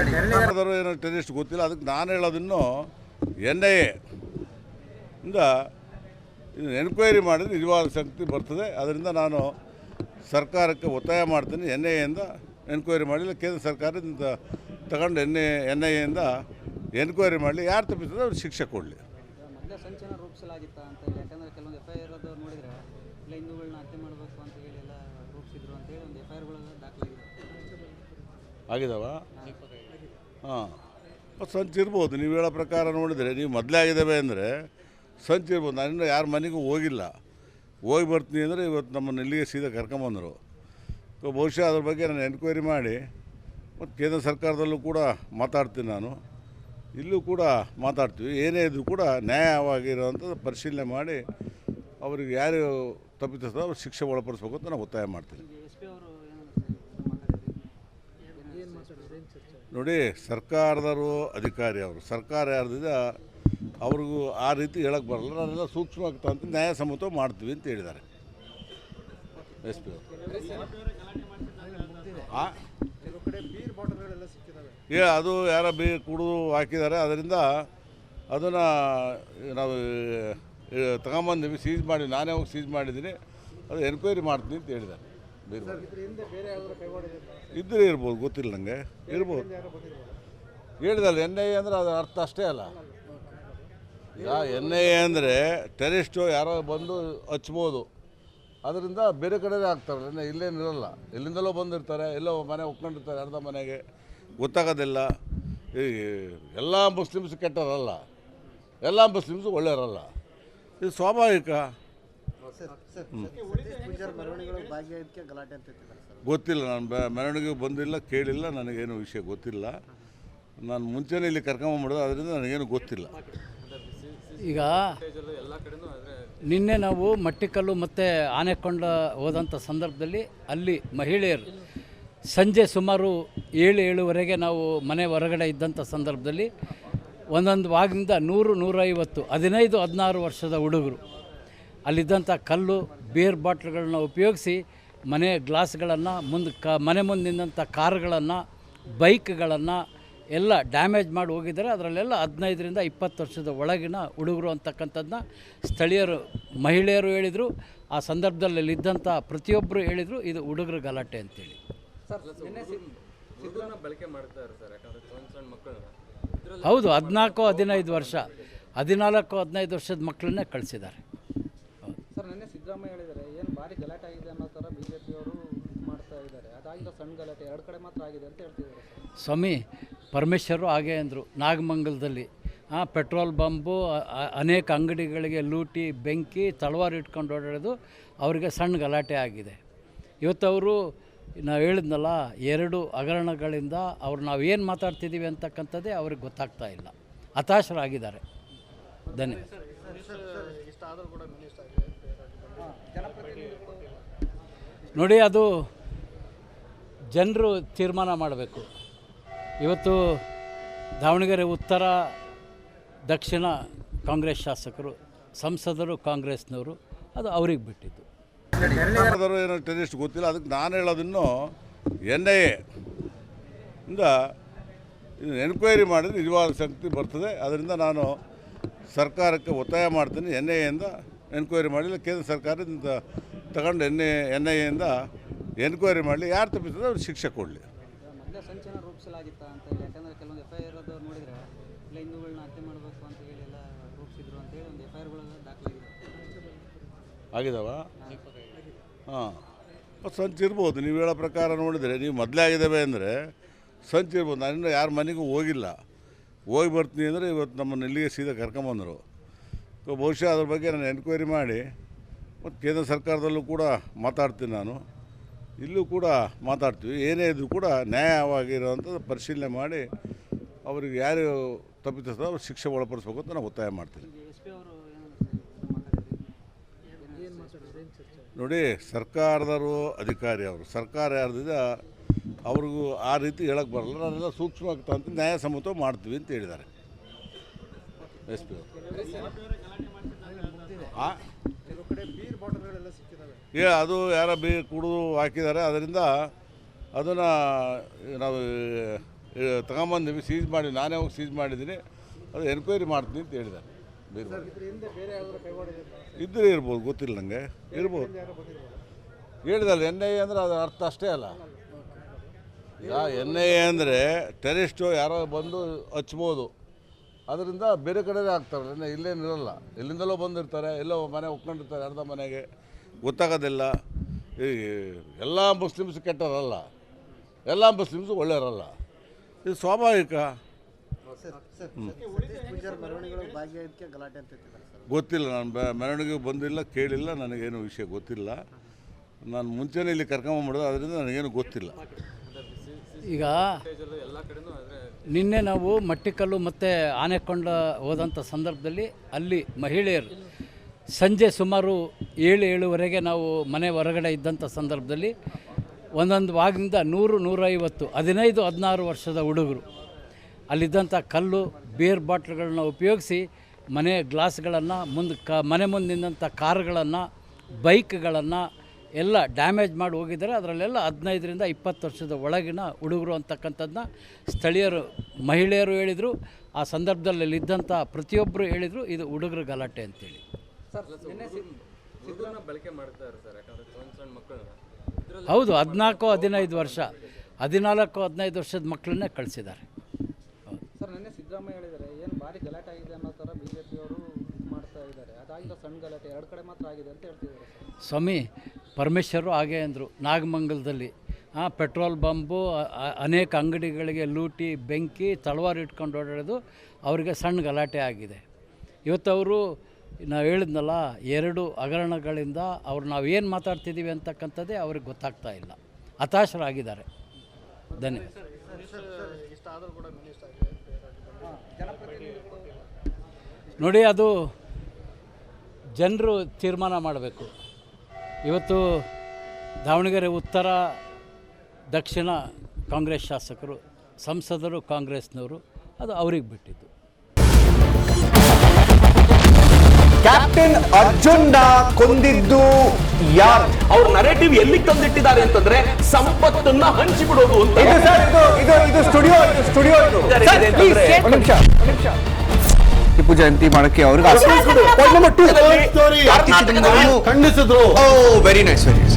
ಏನೋ ಟೆರಿಸ್ಟ್ ಗೊತ್ತಿಲ್ಲ. ಅದಕ್ಕೆ ನಾನು ಹೇಳೋದನ್ನು ಎನ್ ಐ ಇಂದ ಎನ್ಕ್ವೈರಿ ಮಾಡಿದ್ರೆ ನಿಜವಾದ ಶಕ್ತಿ ಬರ್ತದೆ. ಅದರಿಂದ ನಾನು ಸರ್ಕಾರಕ್ಕೆ ಒತ್ತಾಯ ಮಾಡ್ತೀನಿ. ಎನ್ ಐ ಎಯಿಂದ ಎನ್ಕ್ವೈರಿ ಮಾಡಲಿಲ್ಲ. ಕೇಂದ್ರ ಸರ್ಕಾರದಿಂದ ತಗೊಂಡು ಎನ್ ಐ ಎನ್ ಐ ಎಯಿಂದ ಎನ್ಕ್ವೈರಿ ಮಾಡಲಿ. ಯಾರು ತಪ್ಪಿಸಿದ್ರೆ ಅವ್ರು ಶಿಕ್ಷೆ ಕೊಡಲಿ. ಆಗಿದಾವ ಹಾಂ. ಸಂಚಿರ್ಬೋದು ನೀವು ಹೇಳೋ ಪ್ರಕಾರ ನೋಡಿದರೆ, ನೀವು ಮೊದಲೇ ಆಗಿದ್ದಾವೆ ಅಂದರೆ ಸಂಚಿರ್ಬೋದು ನಾನಿನ್ನೂ ಯಾರ ಮನೆಗೂ ಹೋಗಿಲ್ಲ. ಹೋಗಿ ಬರ್ತೀನಿ ಅಂದರೆ ಇವತ್ತು ನಮ್ಮನ್ನು ಇಲ್ಲಿಗೆ ಸೀದಾ ಕರ್ಕೊಂಬಂದರು ಬಹುಶಃ ಅದ್ರ ಬಗ್ಗೆ ನಾನು ಎನ್ಕ್ವೈರಿ ಮಾಡಿ, ಮತ್ತು ಕೇಂದ್ರ ಸರ್ಕಾರದಲ್ಲೂ ಕೂಡ ಮಾತಾಡ್ತೀನಿ ನಾನು. ಇಲ್ಲೂ ಕೂಡ ಮಾತಾಡ್ತೀವಿ. ಏನೇ ಇದ್ದರೂ ಕೂಡ ನ್ಯಾಯವಾಗಿರೋವಂಥದ್ದು ಪರಿಶೀಲನೆ ಮಾಡಿ, ಅವ್ರಿಗೆ ಯಾರು ತಪ್ಪಿತೋ ಶಿಕ್ಷೆ ಒಳಪಡಿಸ್ಬೇಕು ಅಂತ ನಾನು ಒತ್ತಾಯ ಮಾಡ್ತೀನಿ ಈಗ ಎಸ್ ಪಿ ಅವರು ಏನು ಏನು ಮಾತಾಡಿದ್ರು ನೋಡಿ, ಸರ್ಕಾರದವರು ಅಧಿಕಾರಿ ಅವರು. ಸರ್ಕಾರ ಯಾರ್ದಿದೆ, ಅವ್ರಿಗೂ ಆ ರೀತಿ ಹೇಳಕ್ಕೆ ಬರಲ್ಲ. ನಾನೆಲ್ಲ ಸೂಕ್ಷ್ಮವಾಗಿ ಅಂತ ನ್ಯಾಯಸಮ್ಮತ ಮಾಡ್ತೀವಿ ಅಂತ ಹೇಳಿದ್ದಾರೆ. ಎಸ್ ಪಿ ಏ, ಅದು ಯಾರ ಬೀ ಕುಡಿದು ಹಾಕಿದ್ದಾರೆ, ಅದರಿಂದ ಅದನ್ನು ನಾವು ತಗೊಂಬಂದಿವಿ, ಸೀಜ್ ಮಾಡಿ, ನಾನೇ ಹೋಗಿ ಸೀಜ್ ಮಾಡಿದ್ದೀನಿ, ಅದು ಎನ್ಕ್ವೈರಿ ಮಾಡ್ತೀನಿ ಅಂತ ಹೇಳಿದ್ದಾರೆ. ಇದ್ರೆ ಇರ್ಬೋದು, ಗೊತ್ತಿಲ್ಲ ನನಗೆ ಇರ್ಬೋದು. ಹೇಳಿದಲ್ಲ, ಎನ್ ಐ ಅಂದರೆ ಅದರ ಅರ್ಥ ಅಷ್ಟೇ ಅಲ್ಲ. ಎನ್ ಐ ಎ ಅಂದರೆ ಟೆರಿಸ್ಟು ಯಾರೋ ಬಂದು ಹಚ್ಬೋದು. ಅದರಿಂದ ಬೇರೆ ಕಡೆನೇ ಆಗ್ತಾರಲ್ಲ ಇಲ್ಲೇನಿರಲ್ಲ ಇಲ್ಲಿಂದಲೋ ಬಂದಿರ್ತಾರೆ, ಎಲ್ಲೋ ಮನೆ ಒಪ್ಕೊಂಡಿರ್ತಾರೆ ಅರ್ಧ ಮನೆಗೆ. ಗೊತ್ತಾಗೋದಿಲ್ಲ. ಈ ಎಲ್ಲ ಮುಸ್ಲಿಮ್ಸ್ ಕೆಟ್ಟರಲ್ಲ ಎಲ್ಲ ಮುಸ್ಲಿಮ್ಸ್ ಒಳ್ಳೆಯವರಲ್ಲ ಇದು ಸ್ವಾಭಾವಿಕ. ಗೊತ್ತಿಲ್ಲ ನಾನು ಬ- ಮೆರವಣಿಗೆ ಬಂದಿಲ್ಲ ಕೇಳಿಲ್ಲ ನನಗೇನು ವಿಷಯ ಗೊತ್ತಿಲ್ಲ. ನಾನು ಮುಂಚೆನೇ ಇಲ್ಲಿ ಕರ್ಕೊಂಬಂಬಿಡೋದು ಅದರಿಂದ ನನಗೇನು ಗೊತ್ತಿಲ್ಲ. ಈಗ ನಿನ್ನೆ ನಾವು ಮಟ್ಟಿಕಲ್ಲು ಮತ್ತು ಆನೆಕೊಂಡ ಹೋದಂಥ ಸಂದರ್ಭದಲ್ಲಿ ಅಲ್ಲಿ ಮಹಿಳೆಯರು ಸಂಜೆ ಸುಮಾರು ಏಳು ಏಳುವರೆಗೆ ನಾವು ಮನೆ ಹೊರಗಡೆ ಇದ್ದಂಥ ಸಂದರ್ಭದಲ್ಲಿ ಒಂದೊಂದು ಭಾಗದಿಂದ ನೂರು ನೂರೈವತ್ತು ಹದಿನೈದು ಹದಿನಾರು ವರ್ಷದ ಹುಡುಗರು ಅಲ್ಲಿದ್ದಂಥ ಕಲ್ಲು ಬೇರ್ ಬಾಟ್ಲ್ಗಳನ್ನ ಉಪಯೋಗಿಸಿ ಮನೆ ಗ್ಲಾಸ್ಗಳನ್ನು ಮುಂದೆ ಕ ಮನೆ ಮುಂದೆ ಮುಂದಿದ್ದಂಥ ಕಾರುಗಳನ್ನು ಬೈಕ್ಗಳನ್ನು ಎಲ್ಲ ಡ್ಯಾಮೇಜ್ ಮಾಡಿ ಹೋಗಿದ್ದಾರೆ. ಅದರಲ್ಲೆಲ್ಲ ಹದಿನೈದರಿಂದ ಇಪ್ಪತ್ತು ವರ್ಷದ ಒಳಗಿನ ಹುಡುಗರು ಅಂತಕ್ಕಂಥದ್ದನ್ನ ಸ್ಥಳೀಯರು ಮಹಿಳೆಯರು ಹೇಳಿದರು. ಆ ಸಂದರ್ಭದಲ್ಲಿ ಅಲ್ಲಿದ್ದಂಥ ಪ್ರತಿಯೊಬ್ಬರು ಹೇಳಿದರು ಇದು ಹುಡುಗರ ಗಲಾಟೆ ಅಂತೇಳಿ. ಹೌದು ಹದಿನಾಲ್ಕು ಹದಿನೈದು ವರ್ಷ. ಹದಿನಾಲ್ಕು ಹದಿನೈದು ವರ್ಷದ ಮಕ್ಕಳನ್ನೇ ಕಳಿಸಿದ್ದಾರೆ. ಸಿದ್ದರಾಮಯ್ಯ ಹೇಳಿದ್ದಾರೆ ಏನು ಭಾರಿ ಗಲಾಟೆ ಆಗಿದೆ ಅನ್ನೋ ಥರ ಬಿ ಜೆ ಪಿಯವರು ಮಾಡ್ತಾ ಇದ್ದಾರೆ. ಅದಾಗಿರೋ ಸಣ್ಣ ಗಲಾಟೆ, ಎರಡು ಕಡೆ ಮಾತ್ರ ಆಗಿದೆ ಅಂತ ಹೇಳ್ತಿದ್ದಾರೆ ಸ್ವಾಮಿ, ಪರಮೇಶ್ವರು ಹಾಗೆ ಅಂದರು. ನಾಗಮಂಗಲದಲ್ಲಿ, ಆ, ಪೆಟ್ರೋಲ್ ಬಂಬು ಅನೇಕ ಅಂಗಡಿಗಳಿಗೆ ಲೂಟಿ, ಬೆಂಕಿ, ತಳವಾರು ಇಟ್ಕೊಂಡು ಓಡಾಡೋದು ಅವರಿಗೆ ಸಣ್ಣ ಗಲಾಟೆ ಆಗಿದೆ. ಇವತ್ತು ಅವರು, ನಾವು ಹೇಳಿದ್ನಲ್ಲ, ಎರಡು ಹಗರಣಗಳಿಂದ ಅವ್ರು ನಾವು ಏನು ಮಾತಾಡ್ತಿದ್ದೀವಿ ಅಂತಕ್ಕಂಥದ್ದೇ ಅವ್ರಿಗೆ ಗೊತ್ತಾಗ್ತಾ ಇಲ್ಲ. ಹತಾಶರಾಗಿದ್ದಾರೆ. ಧನ್ಯವಾದ ಇಷ್ಟಾದರೂ ಕೂಡ ಮಿನಿಸ್ಟರ್ ಆಗಿದೆ ನೋಡಿ, ಅದು ಜನರು ತೀರ್ಮಾನ ಮಾಡಬೇಕು. ಇವತ್ತು ದಾವಣಗೆರೆ ಉತ್ತರ, ದಕ್ಷಿಣ ಕಾಂಗ್ರೆಸ್ ಶಾಸಕರು, ಸಂಸದರು ಕಾಂಗ್ರೆಸ್ನವರು ಅದು ಅವ್ರಿಗೆ ಬಿಟ್ಟಿದ್ದು. ಏನೋ ಟೆರಿಸ್ಟ್ ಗೊತ್ತಿಲ್ಲ, ಅದಕ್ಕೆ ನಾನು ಹೇಳೋದನ್ನು ಎನ್ ಐ ಇಂದ ಎನ್ಕ್ವೈರಿ ಮಾಡಿದ್ರೆ ನಿಜವಾದ ಶಕ್ತಿ ಬರ್ತದೆ. ಅದರಿಂದ ನಾನು ಸರ್ಕಾರಕ್ಕೆ ಒತ್ತಾಯ ಮಾಡ್ತೀನಿ, ಎನ್ ಐ ಎಯಿಂದ ಎನ್ಕ್ವೈರಿ ಮಾಡಿಲ್ಲ, ಕೇಂದ್ರ ಸರ್ಕಾರದಿಂದ ತಗೊಂಡು ಎನ್ ಐ ಎನ್ ಐ ಎಯಿಂದ ಎನ್ಕ್ವೈರಿ ಮಾಡಲಿ ಯಾರು ತಪ್ಪಿಸಿದ್ರೆ ಅವ್ರಿಗೆ ಶಿಕ್ಷೆ ಕೊಡಲಿ. ಆಗಿದಾವ? ಹಾಂ. ಸಂಚು ಇರ್ಬೋದು. ನೀವು ಹೇಳೋ ಪ್ರಕಾರ ನೋಡಿದರೆ ನೀವು ಮೊದಲೇ ಆಗಿದ್ದಾವೆ ಅಂದರೆ ಸಂಚು ಇರ್ಬೋದು. ನಾನಿನ್ನೂ ಯಾರ ಮನೆಗೂ ಹೋಗಿಲ್ಲ. ಹೋಗಿ ಬರ್ತೀನಿ ಅಂದರೆ ಇವತ್ತು ನಮ್ಮನ್ನು ಇಲ್ಲಿಗೆ ಸೀದಾ ಕರ್ಕೊಂಬಂದರು. ಸೊ ಬಹುಶಃ ಅದ್ರ ಬಗ್ಗೆ ನಾನು ಎನ್ಕ್ವೈರಿ ಮಾಡಿ ಮತ್ತು ಕೇಂದ್ರ ಸರ್ಕಾರದಲ್ಲೂ ಕೂಡ ಮಾತಾಡ್ತೀನಿ ನಾನು. ಇಲ್ಲೂ ಕೂಡ ಮಾತಾಡ್ತೀವಿ. ಏನೇ ಇದ್ರೂ ಕೂಡ ನ್ಯಾಯವಾಗಿರೋವಂಥದ್ದು ಪರಿಶೀಲನೆ ಮಾಡಿ ಅವ್ರಿಗೆ ಯಾರು ತಪ್ಪಿತಸ್ಥರೋ ಅವ್ರಿಗೆ ಶಿಕ್ಷೆ ಒಳಪಡಿಸ್ಬೇಕು ಅಂತ ನಾನು ಒತ್ತಾಯ ಮಾಡ್ತೀನಿ. ಅವರು ನೋಡಿ ಸರ್ಕಾರದವರು ಅಧಿಕಾರಿ ಅವರು. ಸರ್ಕಾರ ಯಾರ್ದಿದೆ ಅವ್ರಿಗೂ ಆ ರೀತಿ ಹೇಳಕ್ಕೆ ಬರಲ್ಲ. ನಾನೆಲ್ಲ ಸೂಕ್ಷ್ಮವಾಗಿ ಅಂತ ನ್ಯಾಯಸಮ್ಮತ ಮಾಡ್ತೀವಿ ಅಂತ ಹೇಳಿದ್ದಾರೆ. ಎಸ್ ಪಿ ಆ ಕೆಲವು ಕಡೆ ಬೀರ್ ಬಾಟಲ್ಗಳೆಲ್ಲ ಸಿಕ್ಕಿದಾವೆ ಏ ಅದು ಯಾರ ಬಿ ಕುಡಿದು ಹಾಕಿದ್ದಾರೆ. ಅದರಿಂದ ಅದನ್ನು ನಾವು ತಗೊಂಬಂದಿವಿ ಸೀಸ್ ಮಾಡಿ ನಾನೇ ಹೋಗಿ ಸೀಸ್ ಮಾಡಿದ್ದೀನಿ. ಅದು ಎನ್ಕ್ವೈರಿ ಮಾಡ್ತೀನಿ ಅಂತ ಹೇಳಿದ್ದಾರೆ. ಇದ್ರೆ ಇದ್ದರೆ ಇರ್ಬೋದು ಗೊತ್ತಿಲ್ಲ ನನಗೆ ಇರ್ಬೋದು. ಹೇಳಿದಲ್ಲ ಎನ್ ಐ ಎ ಅಂದರೆ ಅದು ಅರ್ಥ ಅಷ್ಟೇ ಅಲ್ಲ. ಯಾ ಎನ್ ಐ ಎ ಅಂದರೆ ಟೆರಿಸ್ಟು ಯಾರೋ ಬಂದು ಹಚ್ಬೋದು. ಅದರಿಂದ ಬೇರೆ ಕಡೆನೇ ಆಗ್ತಾರೆ. ಇಲ್ಲೇನಿರಲ್ಲ ಎಲ್ಲಿಂದಲೋ ಬಂದಿರ್ತಾರೆ ಎಲ್ಲೋ ಮನೆ ಒಪ್ಕೊಂಡಿರ್ತಾರೆ ಅರ್ಧ ಮನೆಗೆ. ಗೊತ್ತಾಗೋದಿಲ್ಲ. ಎಲ್ಲ ಮುಸ್ಲಿಮ್ಸ್ ಕೆಟ್ಟರಲ್ಲ ಎಲ್ಲ ಮುಸ್ಲಿಮ್ಸ್ ಒಳ್ಳೆಯವರಲ್ಲ ಇದು ಸ್ವಾಭಾವಿಕ. ಗೊತ್ತಿಲ್ಲ, ನಾನು ಮೆರವಣಿಗೆ ಬಂದಿಲ್ಲ, ಕೇಳಿಲ್ಲ, ನನಗೇನು ವಿಷಯ ಗೊತ್ತಿಲ್ಲ. ನಾನು ಮುಂಚೆನೇ ಇಲ್ಲಿ ಕರ್ಕೊಂಬಂಬಿಡೋದು ಅದರಿಂದ ನನಗೇನು ಗೊತ್ತಿಲ್ಲ. ಈಗ ನಿನ್ನೆ ನಾವು ಮಟ್ಟಿಕಲ್ಲು ಮತ್ತು ಆನೆಕೊಂಡ ಹೋದಂಥ ಸಂದರ್ಭದಲ್ಲಿ ಅಲ್ಲಿ ಮಹಿಳೆಯರು ಸಂಜೆ ಸುಮಾರು ಏಳು ಏಳುವರೆಗೆ ನಾವು ಮನೆ ಹೊರಗಡೆ ಇದ್ದಂಥ ಸಂದರ್ಭದಲ್ಲಿ ಒಂದೊಂದು ಭಾಗದಿಂದ ನೂರು ನೂರೈವತ್ತು ಹದಿನೈದು ಹದಿನಾರು ವರ್ಷದ ಹುಡುಗರು ಅಲ್ಲಿದ್ದಂಥ ಕಲ್ಲು ಬೇರ್ ಬಾಟ್ಲ್ಗಳನ್ನ ಉಪಯೋಗಿಸಿ ಮನೆ ಗ್ಲಾಸ್ಗಳನ್ನು ಮುಂದೆ ಕ, ಮನೆ ಮುಂದಿದ್ದಂಥ ಕಾರ್ಗಳನ್ನು, ಬೈಕ್ಗಳನ್ನು ಎಲ್ಲ ಡ್ಯಾಮೇಜ್ ಮಾಡಿ ಹೋಗಿದ್ದಾರೆ. ಅದರಲ್ಲೆಲ್ಲ ಹದಿನೈದರಿಂದ ಇಪ್ಪತ್ತು ವರ್ಷದ ಒಳಗಿನ ಹುಡುಗರು ಅಂತಕ್ಕಂಥದ್ದನ್ನ ಸ್ಥಳೀಯರು, ಮಹಿಳೆಯರು ಹೇಳಿದರು. ಆ ಸಂದರ್ಭದಲ್ಲಿ ಇದ್ದಂಥ ಪ್ರತಿಯೊಬ್ಬರು ಹೇಳಿದರು, ಇದು ಹುಡುಗರ ಗಲಾಟೆ ಅಂತೇಳಿ. ಬಳಕೆ ಮಾಡ್ತಾರೆ ಸರ್ ಯಾಕಂದ್ರೆ ಸಣ್ಣ ಸಣ್ಣ ಮಕ್ಕಳನ್ನ. ಹೌದು ಹದಿನಾಲ್ಕು ಹದಿನೈದು ವರ್ಷ ಹದಿನಾಲ್ಕು ಹದಿನೈದು ವರ್ಷದ ಮಕ್ಕಳನ್ನೇ ಕಳಿಸಿದ್ದಾರೆ. ಸರ್ ನಿನ್ನೆ ಸಿದ್ದರಾಮಯ್ಯ ಹೇಳಿದ್ದಾರೆ ಏನು ಭಾರಿ ಗಲಾಟೆ ಆಗಿದೆ ಅನ್ನೋ ಥರ ಬಿ ಜೆ ಪಿಯವರು ಮಾಡ್ತಾ ಇದ್ದಾರೆ. ಅದಾಗಿರೋ ಸಣ್ಣ ಗಲಾಟೆ ಎರಡು ಕಡೆ ಮಾತ್ರ ಆಗಿದೆ ಅಂತ ಹೇಳ್ತಿದ್ದಾರೆ ಸರ್. ಸ್ವಾಮಿ ಪರಮೇಶ್ವರು ಹಾಗೆ ಅಂದರು ನಾಗಮಂಗಲದಲ್ಲಿ ಆ, ಪೆಟ್ರೋಲ್ ಬಂಬು ಅನೇಕ ಅಂಗಡಿಗಳಿಗೆ ಲೂಟಿ ಬೆಂಕಿ ತಳವಾರು ಇಟ್ಕೊಂಡು ಓಡಾಡೋದು ಅವರಿಗೆ ಸಣ್ಣ ಗಲಾಟೆ ಆಗಿದೆ. ಇವತ್ತು ಅವರು ನಾವು ಹೇಳಿದ್ನಲ್ಲ, ಎರಡು ಹಗರಣಗಳಿಂದ ಅವ್ರು ನಾವು ಏನು ಮಾತಾಡ್ತಿದ್ದೀವಿ ಅಂತಕ್ಕಂಥದ್ದೇ ಅವ್ರಿಗೆ ಗೊತ್ತಾಗ್ತಾ ಇಲ್ಲ. ಹತಾಶರಾಗಿದ್ದಾರೆ. ಧನ್ಯವಾದ ನೋಡಿ, ಅದು ಜನರು ತೀರ್ಮಾನ ಮಾಡಬೇಕು. ಇವತ್ತು ದಾವಣಗೆರೆ ಉತ್ತರ, ದಕ್ಷಿಣ ಕಾಂಗ್ರೆಸ್ ಶಾಸಕರು, ಸಂಸದರು ಕಾಂಗ್ರೆಸ್ನವರು ಅದು ಅವ್ರಿಗೆ ಬಿಟ್ಟಿದ್ದು. ಕ್ಯಾಪ್ಟನ್ ಅರ್ಜುನ್ ಕೊಂದಿದ್ದು ಯಾರು? ಅವ್ರ ನರೇಟಿವ್ ಎಲ್ಲಿ ತಂದಿಟ್ಟಿದ್ದಾರೆ ಅಂತಂದ್ರೆ ಸಂಪತ್ತನ್ನ ಹಂಚಿಬಿಡೋದು ಅಂತ. ಇದು ಸರ್ ಇದು ಇದು ಇದು ಸ್ಟುಡಿಯೋ ಇದು ಸ್ಟುಡಿಯೋ ಇದು. ಇದೆ ಒಂದು ನಿಮಿಷ ಒಂದು ನಿಮಿಷ ಟಿಪ್ಪು ಜಯಂತಿ ಮಾಡಕ್ಕೆ ಅವ್ರಿಗೆ ಖಂಡಿಸಿದ್ರು. Very nice very nice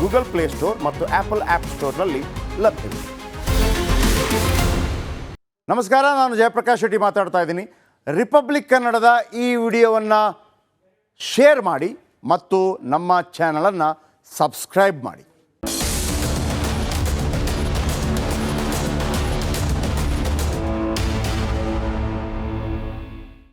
Google Play Store ಮತ್ತು ಆಪಲ್ ಆ್ಯಪ್ ಸ್ಟೋರ್ನಲ್ಲಿ ಲಭ್ಯವಿದೆ. ನಮಸ್ಕಾರ, ನಾನು ಜಯಪ್ರಕಾಶ್ ಶೆಟ್ಟಿ ಮಾತಾಡ್ತಾ ಇದ್ದೀನಿ. ರಿಪಬ್ಲಿಕ್ ಕನ್ನಡದ ಈ ವಿಡಿಯೋವನ್ನು ಶೇರ್ ಮಾಡಿ ಮತ್ತು ನಮ್ಮ ಚಾನಲನ್ನು ಸಬ್ಸ್ಕ್ರೈಬ್ ಮಾಡಿ.